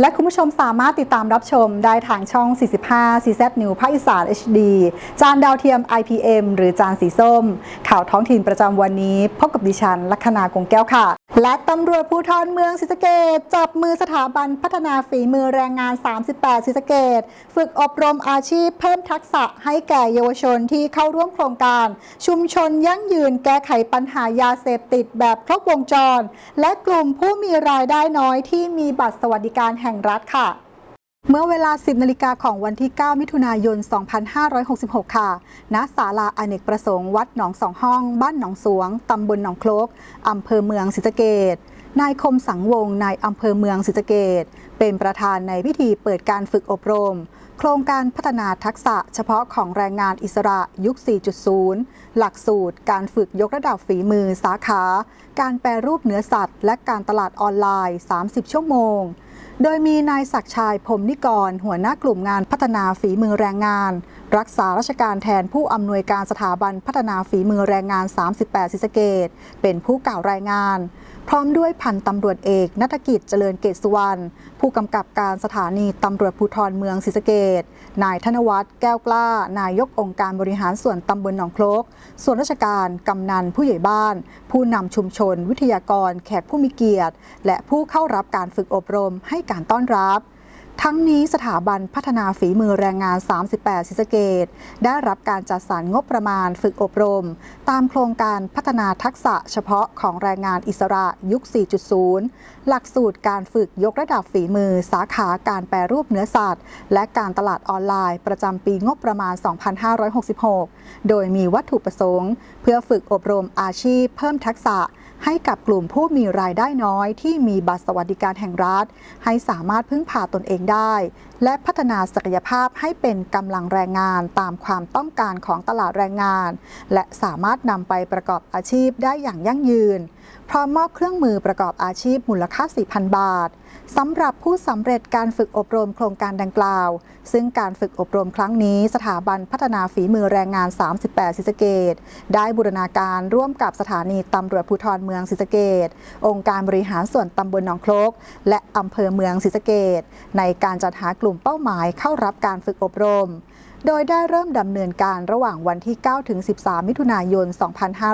และคุณผู้ชมสามารถติดตามรับชมได้ทางช่อง 45 CZ New ภาคอีสาน HD จานดาวเทียม IPM หรือจานสีส้ม ข่าวท้องถิ่นประจำวันนี้ พบกับดิฉัน ลัคนากงแก้วค่ะ และตำรวจภูธรเมืองศรีสะเกดจับมือสถาบันพัฒนาฝีมือแรงงาน 38ศรีสะเกดฝึกอบรมอาชีพเพิ่มทักษะให้แก่เยาวชนที่เข้าร่วมโครงการ ชุมชนยั่งยืนแก้ไขปัญหายาเสพติดแบบครบวงจร และกลุ่มผู้มีรายได้น้อยที่มีบัตรสวัสดิการแห่งรัฐค่ะเมื่อเวลา 10 นาฬิกาของวันที่ 9 มิถุนายน 2566 ค่ะ ณ ศาลาอเนกประสงค์ วัดหนองสองห้อง บ้านหนองสวง ตำบลหนองโคลก อำเภอเมืองศรีสะเกดนายคมสังวงศ์นายอำเภอเมืองศรีสะเกดเป็นประธานในพิธีเปิดการฝึกอบรม โครงการพัฒนาทักษะเฉพาะของแรงงานอิสระยุค 4.0 หลักสูตร การฝึกยกระดับฝีมือสาขา การแปรรูปเนื้อสัตว์ และการตลาดออนไลน์ 30 ชั่วโมง โดยมีนายศักชัยพรมนิกร หัวหน้ากลุ่มงานพัฒนาฝีมือแรงงาน รักษาราชการแทนผู้อำนวยการสถาบันพัฒนาฝีมือแรงงาน 38ศรีสเกดเป็นผู้กล่าวรายงาน พร้อมด้วยพันตำรวจเอกนัฐกิจเจริญเกตสุวรรณผู้กำกับการสถานีตำรวจภูธรเมืองศรีสเกดนายธนวัฒน์แก้วกล้า นายกองค์การบริหารส่วนตำบลหนองโคลก ส่วนราชการกำนันผู้ใหญ่บ้าน ผู้นำชุมชน วิทยากร แขกผู้มีเกียรติ และผู้เข้ารับการฝึกอบรมให้การต้อนรับ ทั้งนี้สถาบันพัฒนาฝีมือแรงงาน 38ศรีสเกดได้รับการจัดสรรงบประมาณฝึกอบรม ตามโครงการพัฒนาทักษะเฉพาะของแรงงานอิสระยุค 4.0 หลักสูตรการฝึกยกระดับฝีมือ สาขาการแปรรูปเนื้อสัตว์ และการตลาดออนไลน์ประจำปีงบประมาณ 2566 โดยมีวัตถุประสงค์ เพื่อฝึกอบรมอาชีพ เพิ่มทักษะให้กับกลุ่มผู้มีรายได้น้อยที่มีบัตรสวัสดิการแห่งรัฐ ให้สามารถพึ่งพาตนเองได้ และพัฒนาศักยภาพให้เป็นกำลังแรงงานตามความต้องการของตลาดแรงงาน และสามารถนำไปประกอบอาชีพได้อย่างยั่งยืน พร้อมมอบเครื่องมือประกอบอาชีพมูลค่า 4,000 บาทสำหรับผู้สำเร็จการฝึกอบรมโครงการดังกล่าว ซึ่งการฝึกอบรมครั้งนี้ สถาบันพัฒนาฝีมือแรงงาน 38ศรีสเกดได้บูรณาการร่วมกับสถานีตำรวจภูธรเมืองศรีสเกดองค์การบริหารส่วนตำบลหนองคลกและอำเภอเมืองศรีสเกดในการจัดหากลุ่มเป้าหมายเข้ารับการฝึกอบรม โดยได้เริ่มดำเนินการระหว่างวันที่ 9 ถึง 13 มิถุนายน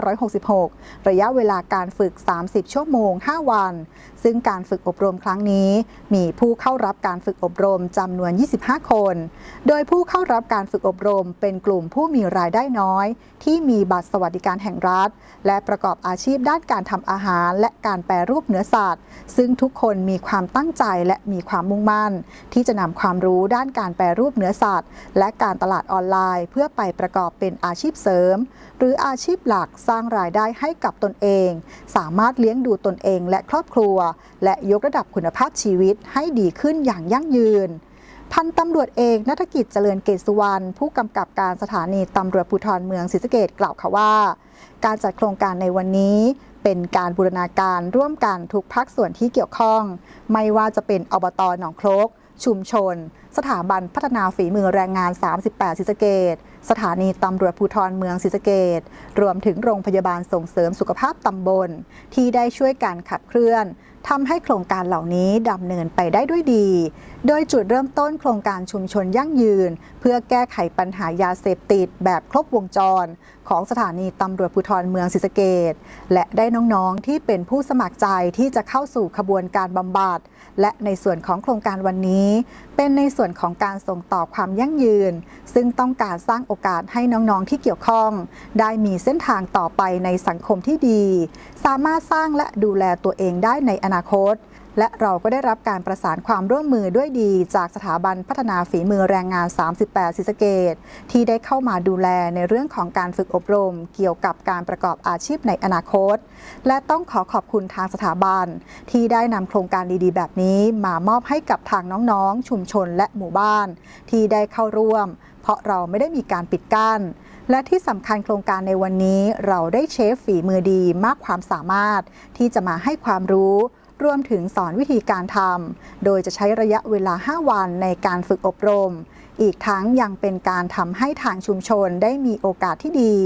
2566 ระยะเวลาการฝึก 30 ชั่วโมง 5 วัน ซึ่งการฝึกอบรมครั้งนี้ มีผู้เข้ารับการฝึกอบรมจำนวน 25 คน โดยผู้เข้ารับการฝึกอบรมเป็นกลุ่มผู้มีรายได้น้อย ที่มีบัตรสวัสดิการแห่งรัฐ และประกอบอาชีพด้านการทำอาหาร และการแปรรูปเนื้อสัตว์ ซึ่งทุกคนมีความตั้งใจและมีความมุ่งมั่น ที่จะนำความรู้ด้านการแปรรูปเนื้อสัตว์ และการตลาดออนไลน์ เพื่อไปประกอบเป็นอาชีพเสริม หรืออาชีพหลักสร้างรายได้ให้กับตนเอง สามารถเลี้ยงดูตนเองและครอบครัว และยกระดับคุณภาพชีวิตให้ดีขึ้นอย่างยั่งยืนพันตำรวจเอกนัฐกิจเจริญเกษสุวรรณผู้กำกับการสถานีตำรวจภูธรเมืองศรีสะเกดกล่าวค่ะว่า การจัดโครงการในวันนี้เป็นการบูรณาการร่วมกันทุกภาคส่วนที่เกี่ยวข้อง ไม่ว่าจะเป็นอบตหนองโคลก ชุมชน สถาบันพัฒนาฝีมือแรงงาน 38 ศิสเกตสถานีตำรวจภูธรเมืองศรีสะเกดรวมถึงโรงพยาบาลส่งเสริมสุขภาพตำบล ที่ได้ช่วยการขับเคลื่อนทำให้โครงการเหล่านี้ดำเนินไปได้ด้วยดี โดยจุดเริ่มต้นโครงการชุมชนยั่งยืน เพื่อแก้ไขปัญหายาเสพติดแบบครบวงจร ของสถานีตำรวจภูธรเมืองศรีสะเกดและได้น้องๆที่เป็นผู้สมัครใจที่จะเข้าสู่ขบวนการบำบัดและในส่วนของโครงการวันนี้ เป็นในส่วนของการส่งต่อความยั่งยืน ซึ่งต้องการสร้างโอกาสให้น้องๆที่เกี่ยวข้อง ได้มีเส้นทางต่อไปในสังคมที่ดี สามารถสร้างและดูแลตัวเองได้ในอนาคต และเราก็ได้รับการประสานความร่วมมือด้วยดี จากสถาบันพัฒนาฝีมือแรงงาน 38ศรีสเกดที่ได้เข้ามาดูแลในเรื่องของการฝึกอบรม เกี่ยวกับการประกอบอาชีพในอนาคต และต้องขอขอบคุณทางสถาบัน ที่ได้นำโครงการดีๆ แบบนี้ มามอบให้กับทางน้องๆ ชุมชนและหมู่บ้าน ที่ได้เข้าร่วม เพราะเราไม่ได้มีการปิดกั้น และที่สำคัญโครงการในวันนี้เราได้เชฟฝีมือดีมากความสามารถที่จะมาให้ความรู้ รวมถึงสอนวิธีการทำ โดยจะใช้ระยะเวลา 5 วันในการฝึกอบรม อีกทั้งยังเป็นการทำให้ทางชุมชนได้มีโอกาสที่ดี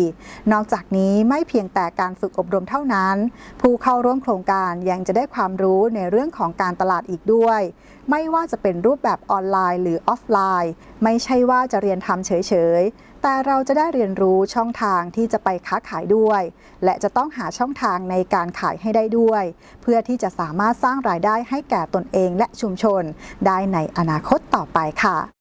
นอกจากนี้ไม่เพียงแต่การฝึกอบรมเท่านั้น ผู้เข้าร่วมโครงการยังจะได้ความรู้ในเรื่องของการตลาดอีกด้วย ไม่ว่าจะเป็นรูปแบบออนไลน์หรือออฟไลน์ ไม่ใช่ว่าจะเรียนทำเฉยๆ แต่เราจะได้เรียนรู้ช่องทางที่จะไปค้าขายด้วย และจะต้องหาช่องทางในการขายให้ได้ด้วย เพื่อที่จะสามารถสร้างรายได้ให้แก่ตนเองและชุมชน ได้ในอนาคตต่อไปค่ะ